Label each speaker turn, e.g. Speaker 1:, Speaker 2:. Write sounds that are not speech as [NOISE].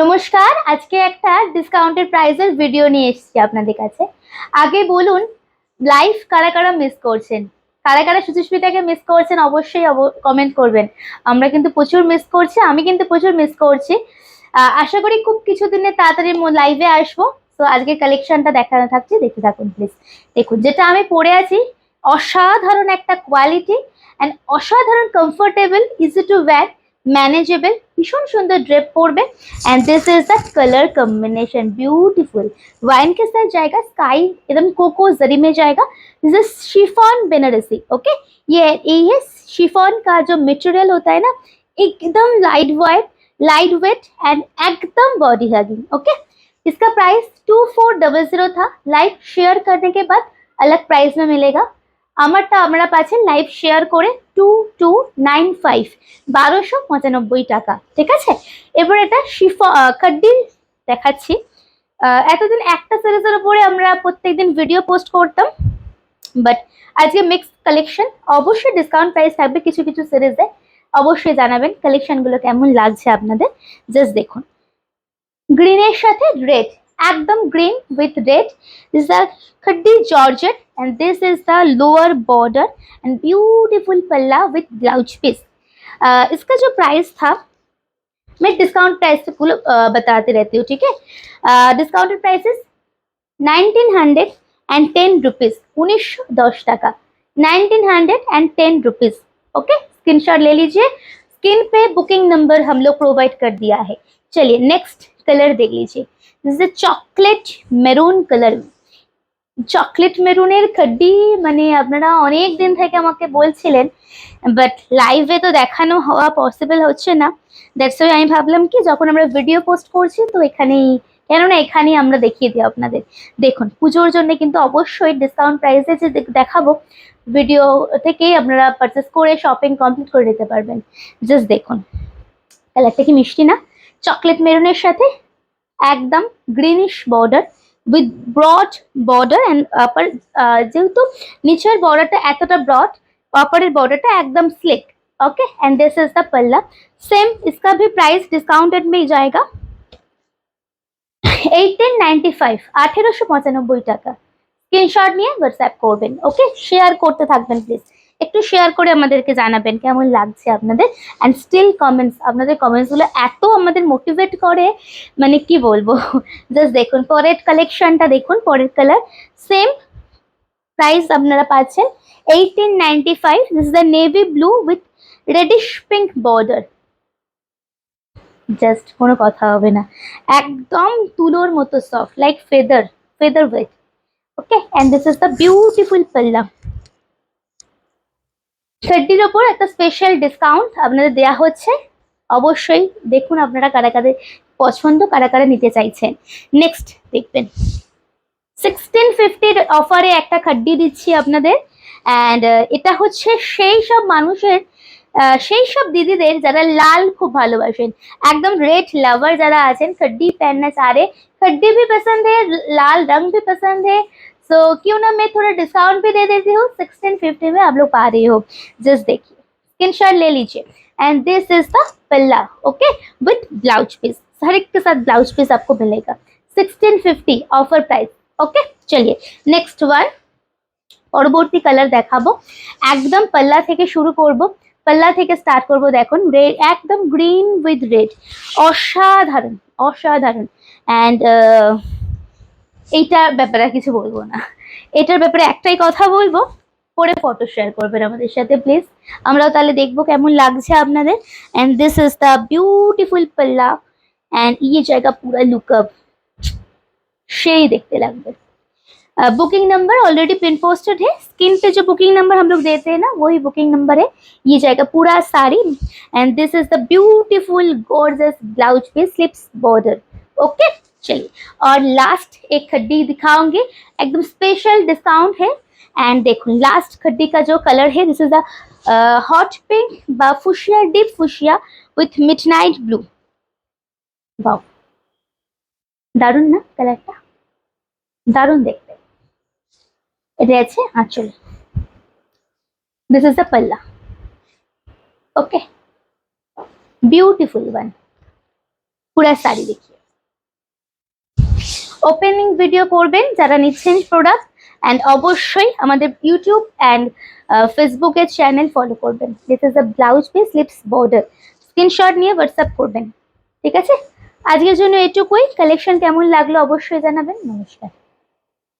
Speaker 1: নমস্কার, আজকে একটা ডিসকাউন্টেড প্রাইজের ভিডিও নিয়ে এসেছি আপনাদের কাছে। আগে বলুন লাইভ কারা কারা মিস করছেন? কারা কারা সুচিস্মিতাকে মিস করছেন, অবশ্যই কমেন্ট করবেন। আমরা কিন্তু প্রচুর মিস করছি, আমি কিন্তু প্রচুর মিস করছি। আশা করি খুব কিছুদিনের তাড়াতাড়ি লাইভে আসব। তো আজকে কালেকশনটা দেখানো থাকছে দেখে থাকুন প্লিজ দেখুন, যেটা আমি পরে আছি, অসাধারণ একটা কোয়ালিটি অ্যান্ড অসাধারণ comfortable easy to wear manageable ভীষণ সুন্দর ড্রেপ পরবে and this is the colour combination beautiful wine के साथ जाएगा स्काई एकदम कोको जरी में जाएगा this is chiffon Banarasi okay ये ये शिफॉन का जो मटेरियल होता है ना एकदम light weight light weight and एकदम बॉडी हगिंग ओके इसका price two four double zero था लाइव शेयर करने के बाद अलग प्राइस में मिलेगा আমারটা আপনারা পাচ্ছেন লাইভ শেয়ার করে টু টু নাইন ফাইভ বারোশো পঁচানব্বই টাকা, ঠিক আছে? এবার এটা শিফা কাড্ডিল দেখাচ্ছি। এতদিন একটা সিরিজের উপরে আমরা প্রত্যেকদিন ভিডিও পোস্ট করতাম বাট আজকে মিক্স কালেকশন অবশ্যই ডিসকাউন্ট প্রাইস থাকবে কিছু কিছু সিরিজে অবশ্যই জানাবেন কালেকশনগুলো কেমন লাগছে আপনাদের জাস্ট দেখুন। গ্রিনের সাথে রেড একদম green with red this R khaddi georgette and this is the lower border and beautiful पल्ला with ब्लाउज पीस इसका जो प्राइस था, मैं डिस्काउंट प्राइस फुल बताती रहती हूँ, ठीक है? Discounted prices nineteen hundred and ten rupees उन्नीस सौ दस टका। Nineteen hundred and ten rupees okay screenshot ले लीजिए। स्क्रीन पे बुकिंग नंबर हम लोग प्रोवाइड कर दिया है। चलिए नेक्स्ट कलर देख लीजिए। This is chocolate maroon colour chocolate মেরুনের khaddi মানে আপনারা অনেক দিন থেকে আমাকে বলছিলেন বাট লাইভে তো দেখানো হওয়া পসিবল হচ্ছে না। দ্যাটস ওয়াই আমি ভাবলাম কি, যখন আমরা ভিডিও পোস্ট করছি, তো এখানেই, কেননা এখানেই আমরা দেখিয়ে দিই আপনাদের। দেখুন, পুজোর জন্য কিন্তু অবশ্যই ডিসকাউন্ট প্রাইসে যে দেখাবো ভিডিও থেকেই আপনারা পারচেস করে শপিং কমপ্লিট করে নিতে পারবেন। জাস্ট দেখুন। কালারটা কি মিষ্টি না? চকলেট মেরুনের সাথে একদম greenish border with broad border and upper যেহেতু নিচের বর্ডারটা এতটা ব্রড अपर बॉर्डर टा एकदम slick okay and this is the पल्ला सेम इसका भी प्राइस डिस्काउंटेड में ही जाएगा এইটিন নাইনটি ফাইভ আঠেরোশো পঁচানব্বই টাকা স্ক্রিনশট নিয়ে হোয়াটসঅ্যাপ করবেন ওকে শেয়ার করতে থাকবেন প্লিজ একটু শেয়ার করে আমাদেরকে জানাবেন কেমন লাগছে আপনাদের? অ্যান্ড স্টিল কমেন্টস আপনাদের কমেন্টসগুলো এত আমাদের মোটিভেট করে মানে কি বলব? [LAUGHS] জাস্ট দেখুন, পরের কালেকশনটা দেখুন, পরের কালার সেম প্রাইস আপনারা পাচ্ছেন eighteen ninety five this the navy blue with reddish pink border just কোনো কথা হবে না। একদম তুলোর মতো soft like feather feather weight okay and this is the beautiful পাল্লা থার্টির ওপর একটা স্পেশাল ডিসকাউন্ট আপনাদের দেয়া হচ্ছে অবশ্যই দেখুন আপনারা কারা কাদের পছন্দ কারা কারা নিতে চাইছেন নেক্সট দেখবেন সিক্সটিন ফিফটির অফারে একটা খাড্ডি দিচ্ছি আপনাদের অ্যান্ড এটা হচ্ছে সেই সব মানুষের আহ, সেই সব দিদিদের যারা লাল খুব ভালোবাসেন एकदम रेड लवर जरा आजन खड्डी पहनना चाह रहे खड्डी भी पसंद है लाल रंग भी पसंद है सो क्यों ना मैं थोड़ा डिस्काउंट भी दे देती हूँ सिक्सटीन फिफ्टी में आप लोग पा रहे हो जस्ट देखिए स्क्रीन शॉट ले लीजिए एंड दिस इज द पल्ला ओके विथ ब्लाउज पीस हर एक के साथ ब्लाउज पीस आपको मिलेगा sixteen fifty offer price okay চলিয়ে নেক্সট ওয়ান পরবর্তী কালার দেখাবো একদম পাল্লা থেকে শুরু করব পাল্লা থেকে স্টার্ট করব দেখুন রেড একদম গ্রিন উইথ রেড অসাধারণ অসাধারণ অ্যান্ড এইটার ব্যাপারে আর কিছু বলবো না এটার ব্যাপারে একটাই কথা বলবো পরে ফটো শেয়ার করবেন আমাদের সাথে প্লিজ আমরাও তাহলে দেখবো কেমন লাগছে আপনাদের and this is the beautiful পাল্লা অ্যান্ড ये জায়গা पूरा लुकअप সেই দেখতে লাগবে booking number already pin posted है स्क्रीन पे जो बुकिंग नंबर हम लोग देते हैं ना वही बुकिंग नंबर है ये जाएगा पूरा sari and this is the beautiful gorgeous blouse pay slips border okay चलिए और लास्ट एक खड्डी दिखाऊंगी एकदम स्पेशल डिस्काउंट है एंड देखो लास्ट खड्डी का जो कलर है this is the hot pink बा fuchsia deep fuchsia with midnight blue wow দারুন না কালারটা দারুণ দেখতে এটা আছে আঁচল দিস ইজ দ্য পাল্লা ওকে বিউটিফুল ওয়ান পুরা শাড়ি দেখিয়ে ওপেনিং ভিডিও করবেন যারা নিচ্ছেন প্রোডাক্ট অ্যান্ড অবশ্যই আমাদের ইউটিউব অ্যান্ড ফেসবুকের চ্যানেল ফলো করবেন। This is a blouse piece lips border screenshot নিয়ে হোয়াটসঅ্যাপ করবেন। ঠিক আছে? আজকের জন্য এটুকুই। কালেকশন কেমন লাগল অবশ্যই জানাবেন। নমস্কার।